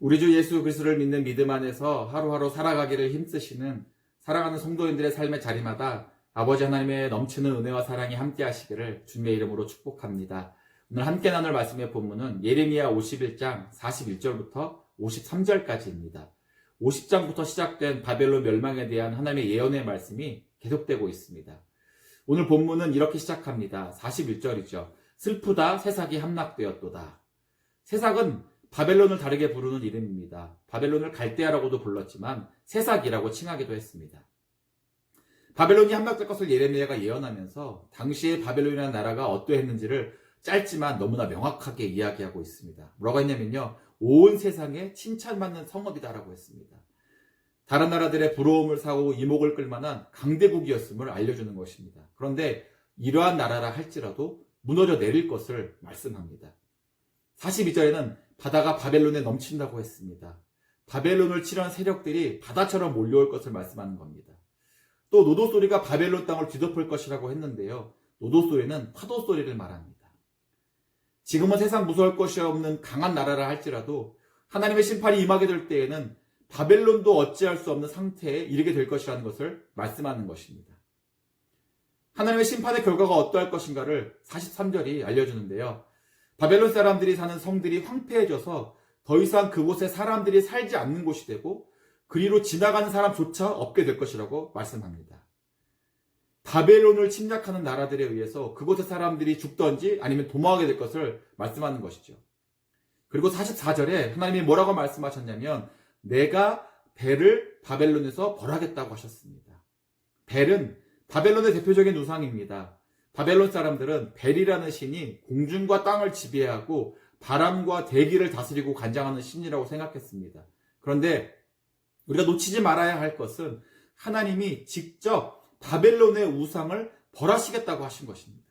우리 주 예수 그리스도를 믿는 믿음 안에서 하루하루 살아가기를 힘쓰시는 사랑하는 성도인들의 삶의 자리마다 아버지 하나님의 넘치는 은혜와 사랑이 함께 하시기를 주님의 이름으로 축복합니다. 오늘 함께 나눌 말씀의 본문은 예레미야 51장 41절부터 53절까지입니다. 50장부터 시작된 바벨론 멸망에 대한 하나님의 예언의 말씀이 계속되고 있습니다. 오늘 본문은 이렇게 시작합니다. 41절이죠. 슬프다 새삭이 함락되었도다. 새삭은 바벨론을 다르게 부르는 이름입니다. 바벨론을 갈대아라고도 불렀지만 새삭이라고 칭하기도 했습니다. 바벨론이 함락될 것을 예레미야가 예언하면서 당시의 바벨론이라는 나라가 어떠했는지를 짧지만 너무나 명확하게 이야기하고 있습니다. 뭐라고 했냐면요. 온 세상에 칭찬받는 성읍이다라고 했습니다. 다른 나라들의 부러움을 사고 이목을 끌만한 강대국이었음을 알려주는 것입니다. 그런데 이러한 나라라 할지라도 무너져 내릴 것을 말씀합니다. 42절에는 바다가 바벨론에 넘친다고 했습니다. 바벨론을 치려는 세력들이 바다처럼 몰려올 것을 말씀하는 겁니다. 또 노도 소리가 바벨론 땅을 뒤덮을 것이라고 했는데요. 노도 소리는 파도 소리를 말합니다. 지금은 세상 무서울 것이 없는 강한 나라라 할지라도 하나님의 심판이 임하게 될 때에는 바벨론도 어찌할 수 없는 상태에 이르게 될 것이라는 것을 말씀하는 것입니다. 하나님의 심판의 결과가 어떠할 것인가를 43절이 알려주는데요. 바벨론 사람들이 사는 성들이 황폐해져서 더 이상 그곳에 사람들이 살지 않는 곳이 되고 그리로 지나가는 사람조차 없게 될 것이라고 말씀합니다. 바벨론을 침략하는 나라들에 의해서 그곳의 사람들이 죽던지 아니면 도망하게 될 것을 말씀하는 것이죠. 그리고 44절에 하나님이 뭐라고 말씀하셨냐면 내가 벨을 바벨론에서 벌하겠다고 하셨습니다. 벨은 바벨론의 대표적인 우상입니다. 바벨론 사람들은 벨이라는 신이 공중과 땅을 지배하고 바람과 대기를 다스리고 관장하는 신이라고 생각했습니다. 그런데 우리가 놓치지 말아야 할 것은 하나님이 직접 바벨론의 우상을 벌하시겠다고 하신 것입니다.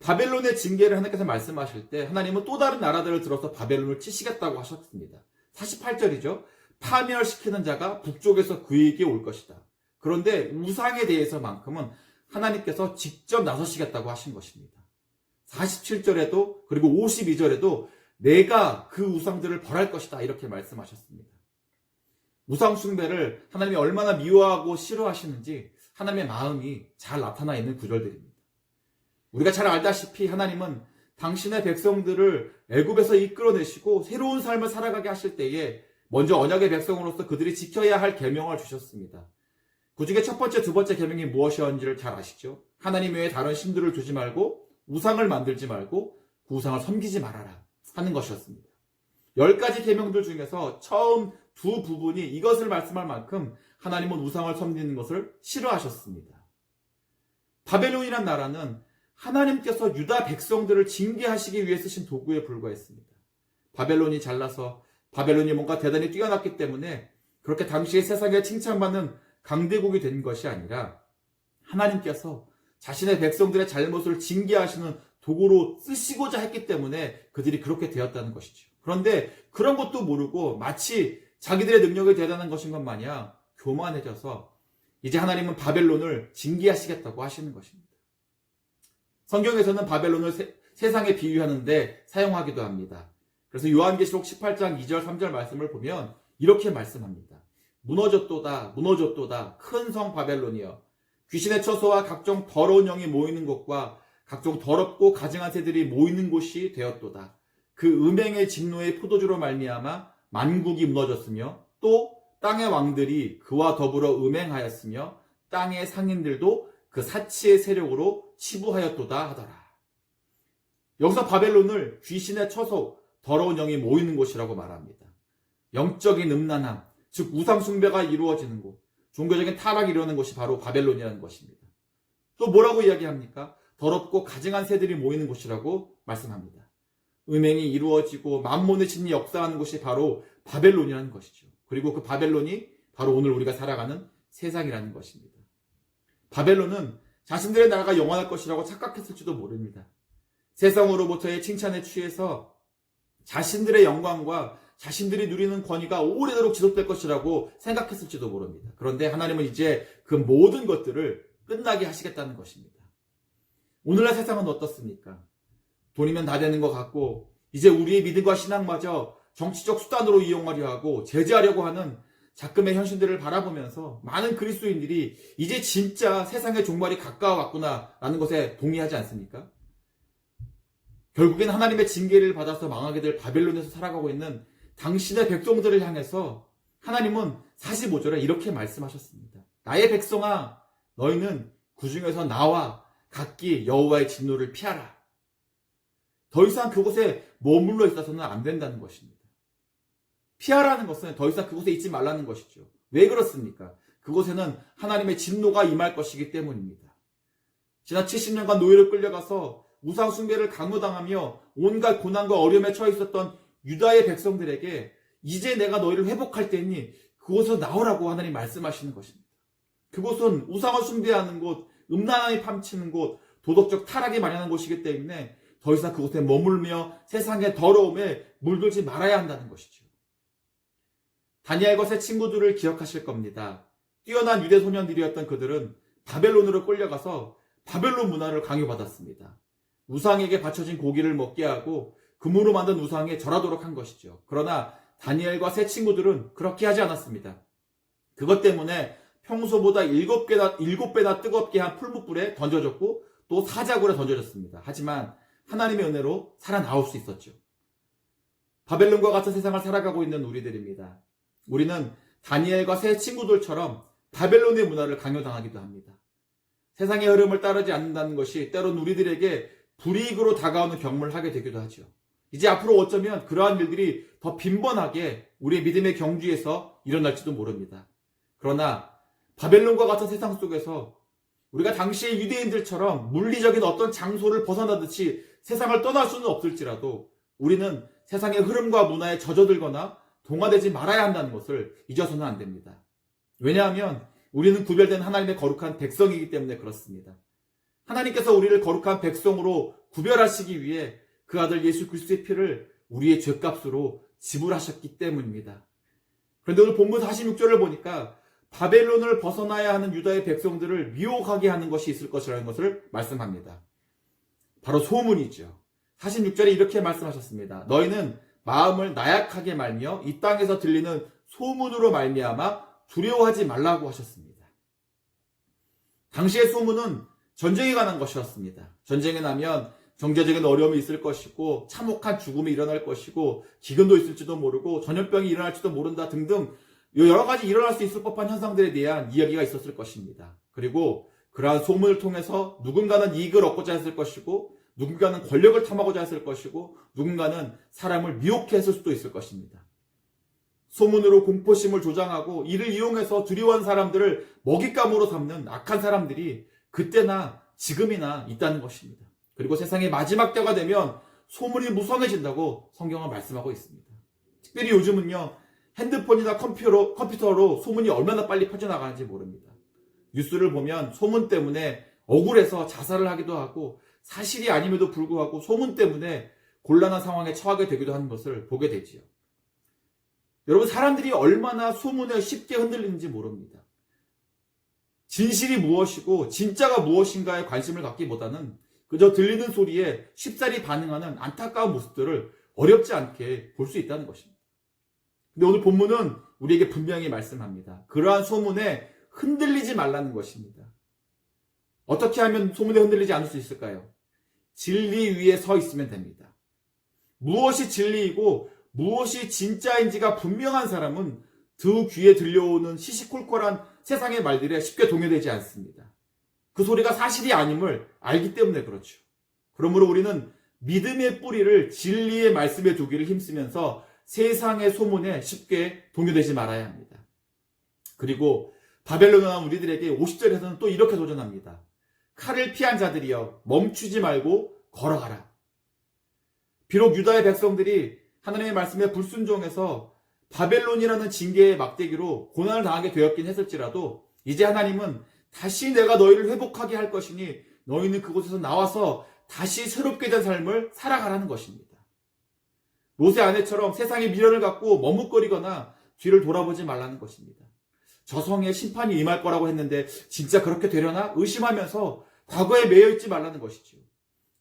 바벨론의 징계를 하나님께서 말씀하실 때 하나님은 또 다른 나라들을 들어서 바벨론을 치시겠다고 하셨습니다. 48절이죠. 파멸시키는 자가 북쪽에서 그에게 올 것이다. 그런데 우상에 대해서만큼은 하나님께서 직접 나서시겠다고 하신 것입니다. 47절에도 그리고 52절에도 내가 그 우상들을 벌할 것이다 이렇게 말씀하셨습니다. 우상 숭배를 하나님이 얼마나 미워하고 싫어하시는지 하나님의 마음이 잘 나타나 있는 구절들입니다. 우리가 잘 알다시피 하나님은 당신의 백성들을 애굽에서 이끌어내시고 새로운 삶을 살아가게 하실 때에 먼저 언약의 백성으로서 그들이 지켜야 할 계명을 주셨습니다. 그 중에 첫 번째, 두 번째 계명이 무엇이었는지를 잘 아시죠? 하나님 외에 다른 신들을 두지 말고 우상을 만들지 말고 그 우상을 섬기지 말아라 하는 것이었습니다. 열 가지 계명들 중에서 처음 두 부분이 이것을 말씀할 만큼 하나님은 우상을 섬기는 것을 싫어하셨습니다. 바벨론이란 나라는 하나님께서 유다 백성들을 징계하시기 위해 쓰신 도구에 불과했습니다. 바벨론이 잘나서 바벨론이 뭔가 대단히 뛰어났기 때문에 그렇게 당시의 세상에 칭찬받는 강대국이 된 것이 아니라 하나님께서 자신의 백성들의 잘못을 징계하시는 도구로 쓰시고자 했기 때문에 그들이 그렇게 되었다는 것이죠. 그런데 그런 것도 모르고 마치 자기들의 능력이 대단한 것인 것 마냥 교만해져서 이제 하나님은 바벨론을 징계하시겠다고 하시는 것입니다. 성경에서는 바벨론을 세, 상에 비유하는데 사용하기도 합니다. 그래서 요한계시록 18장 2절 3절 말씀을 보면 이렇게 말씀합니다. 무너졌도다 무너졌도다 큰 성 바벨론이여 귀신의 처소와 각종 더러운 영이 모이는 곳과 각종 더럽고 가증한 새들이 모이는 곳이 되었도다. 그 음행의 진노의 포도주로 말미암아 만국이 무너졌으며 또 땅의 왕들이 그와 더불어 음행하였으며 땅의 상인들도 그 사치의 세력으로 치부하였도다 하더라. 여기서 바벨론을 귀신의 처소, 더러운 영이 모이는 곳이라고 말합니다. 영적인 음란함, 즉 우상 숭배가 이루어지는 곳, 종교적인 타락이 이루어지는 곳이 바로 바벨론이라는 것입니다. 또 뭐라고 이야기합니까? 더럽고 가증한 새들이 모이는 곳이라고 말씀합니다. 음행이 이루어지고 만몬의 진이 역사하는 곳이 바로 바벨론이라는 것이죠. 그리고 그 바벨론이 바로 오늘 우리가 살아가는 세상이라는 것입니다. 바벨론은 자신들의 나라가 영원할 것이라고 착각했을지도 모릅니다. 세상으로부터의 칭찬에 취해서 자신들의 영광과 자신들이 누리는 권위가 오래도록 지속될 것이라고 생각했을지도 모릅니다. 그런데 하나님은 이제 그 모든 것들을 끝나게 하시겠다는 것입니다. 오늘날 세상은 어떻습니까? 돈이면 다 되는 것 같고, 이제 우리의 믿음과 신앙마저 정치적 수단으로 이용하려 하고 제재하려고 하는 작금의 현실들을 바라보면서 많은 그리스도인들이 이제 진짜 세상의 종말이 가까워 왔구나라는 것에 동의하지 않습니까? 결국엔 하나님의 징계를 받아서 망하게 될 바벨론에서 살아가고 있는 당신의 백성들을 향해서 하나님은 45절에 이렇게 말씀하셨습니다. 나의 백성아, 너희는 그 중에서 나와 각기 여호와의 진노를 피하라. 더 이상 그곳에 머물러 있어서는 안 된다는 것입니다. 피하라는 것은 더 이상 그곳에 있지 말라는 것이죠. 왜 그렇습니까? 그곳에는 하나님의 진노가 임할 것이기 때문입니다. 지난 70년간 노예로 끌려가서 우상 숭배를 강요당하며 온갖 고난과 어려움에 처해 있었던 유다의 백성들에게 이제 내가 너희를 회복할 때니 그곳에서 나오라고 하나님 말씀하시는 것입니다. 그곳은 우상을 숭배하는 곳, 음란함이 파묻히는 곳, 도덕적 타락이 만연한 곳이기 때문에 더 이상 그곳에 머물며 세상의 더러움에 물들지 말아야 한다는 것이죠. 다니엘과 새 친구들을 기억하실 겁니다. 뛰어난 유대 소년들이었던 그들은 바벨론으로 끌려가서 바벨론 문화를 강요받았습니다. 우상에게 바쳐진 고기를 먹게 하고 금으로 만든 우상에 절하도록 한 것이죠. 그러나 다니엘과 새 친구들은 그렇게 하지 않았습니다. 그것 때문에 평소보다 일곱 배나, 일곱 배나 뜨겁게 한 풀무불에 던져졌고 또 사자굴에 던져졌습니다. 하지만 하나님의 은혜로 살아나올 수 있었죠. 바벨론과 같은 세상을 살아가고 있는 우리들입니다. 우리는 다니엘과 새 친구들처럼 바벨론의 문화를 강요당하기도 합니다. 세상의 흐름을 따르지 않는다는 것이 때론 우리들에게 불이익으로 다가오는 경험을 하게 되기도 하죠. 이제 앞으로 어쩌면 그러한 일들이 더 빈번하게 우리의 믿음의 경주에서 일어날지도 모릅니다. 그러나 바벨론과 같은 세상 속에서 우리가 당시의 유대인들처럼 물리적인 어떤 장소를 벗어나듯이 세상을 떠날 수는 없을지라도 우리는 세상의 흐름과 문화에 젖어들거나 동화되지 말아야 한다는 것을 잊어서는 안 됩니다. 왜냐하면 우리는 구별된 하나님의 거룩한 백성이기 때문에 그렇습니다. 하나님께서 우리를 거룩한 백성으로 구별하시기 위해 그 아들 예수 그리스도의 피를 우리의 죄값으로 지불하셨기 때문입니다. 그런데 오늘 본문 46절을 보니까 바벨론을 벗어나야 하는 유다의 백성들을 미혹하게 하는 것이 있을 것이라는 것을 말씀합니다. 바로 소문이죠. 46절에 이렇게 말씀하셨습니다. 너희는 마음을 나약하게 말며 이 땅에서 들리는 소문으로 말미암아 두려워하지 말라고 하셨습니다. 당시의 소문은 전쟁에 관한 것이었습니다. 전쟁에 나면 경제적인 어려움이 있을 것이고 참혹한 죽음이 일어날 것이고 기근도 있을지도 모르고 전염병이 일어날지도 모른다 등등 여러 가지 일어날 수 있을 법한 현상들에 대한 이야기가 있었을 것입니다. 그리고 그러한 소문을 통해서 누군가는 이익을 얻고자 했을 것이고 누군가는 권력을 탐하고자 했을 것이고 누군가는 사람을 미혹했을 수도 있을 것입니다. 소문으로 공포심을 조장하고 이를 이용해서 두려워한 사람들을 먹잇감으로 삼는 악한 사람들이 그때나 지금이나 있다는 것입니다. 그리고 세상의 마지막 때가 되면 소문이 무성해진다고 성경은 말씀하고 있습니다. 특별히 요즘은요, 핸드폰이나 컴퓨터로, 컴퓨터로 소문이 얼마나 빨리 퍼져나가는지 모릅니다. 뉴스를 보면 소문 때문에 억울해서 자살을 하기도 하고 사실이 아님에도 불구하고 소문 때문에 곤란한 상황에 처하게 되기도 하는 것을 보게 되지요. 여러분, 사람들이 얼마나 소문에 쉽게 흔들리는지 모릅니다. 진실이 무엇이고 진짜가 무엇인가에 관심을 갖기보다는 그저 들리는 소리에 쉽사리 반응하는 안타까운 모습들을 어렵지 않게 볼 수 있다는 것입니다. 근데 오늘 본문은 우리에게 분명히 말씀합니다. 그러한 소문에 흔들리지 말라는 것입니다. 어떻게 하면 소문에 흔들리지 않을 수 있을까요? 진리 위에 서 있으면 됩니다. 무엇이 진리이고 무엇이 진짜인지가 분명한 사람은 두 귀에 들려오는 시시콜콜한 세상의 말들에 쉽게 동요되지 않습니다. 그 소리가 사실이 아님을 알기 때문에 그렇죠. 그러므로 우리는 믿음의 뿌리를 진리의 말씀에 두기를 힘쓰면서 세상의 소문에 쉽게 동요되지 말아야 합니다. 그리고 바벨론에 난 우리들에게 50절에서는 또 이렇게 도전합니다. 칼을 피한 자들이여 멈추지 말고 걸어가라. 비록 유다의 백성들이 하나님의 말씀에 불순종해서 바벨론이라는 징계의 막대기로 고난을 당하게 되었긴 했을지라도 이제 하나님은 다시 내가 너희를 회복하게 할 것이니 너희는 그곳에서 나와서 다시 새롭게 된 삶을 살아가라는 것입니다. 롯의 아내처럼 세상의 미련을 갖고 머뭇거리거나 뒤를 돌아보지 말라는 것입니다. 저성에 심판이 임할 거라고 했는데 진짜 그렇게 되려나 의심하면서 과거에 매여 있지 말라는 것이지요.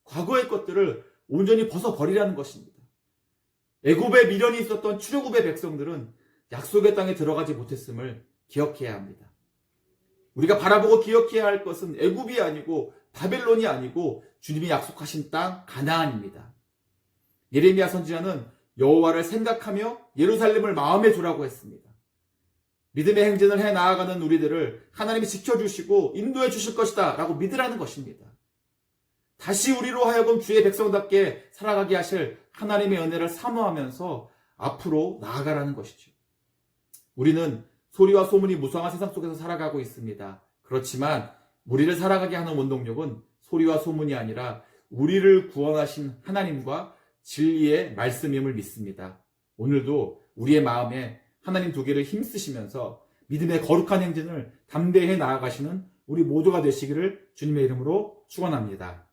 과거의 것들을 온전히 벗어버리라는 것입니다. 애굽에 미련이 있었던 출애굽의 백성들은 약속의 땅에 들어가지 못했음을 기억해야 합니다. 우리가 바라보고 기억해야 할 것은 애굽이 아니고 바벨론이 아니고 주님이 약속하신 땅 가나안입니다. 예레미야 선지자는 여호와를 생각하며 예루살렘을 마음에 두라고 했습니다. 믿음의 행진을 해 나아가는 우리들을 하나님이 지켜주시고 인도해 주실 것이다 라고 믿으라는 것입니다. 다시 우리로 하여금 주의 백성답게 살아가게 하실 하나님의 은혜를 사모하면서 앞으로 나아가라는 것이죠. 우리는 소리와 소문이 무성한 세상 속에서 살아가고 있습니다. 그렇지만 우리를 살아가게 하는 원동력은 소리와 소문이 아니라 우리를 구원하신 하나님과 진리의 말씀임을 믿습니다. 오늘도 우리의 마음에 하나님 두 개를 힘쓰시면서 믿음의 거룩한 행진을 담대히 나아가시는 우리 모두가 되시기를 주님의 이름으로 축원합니다.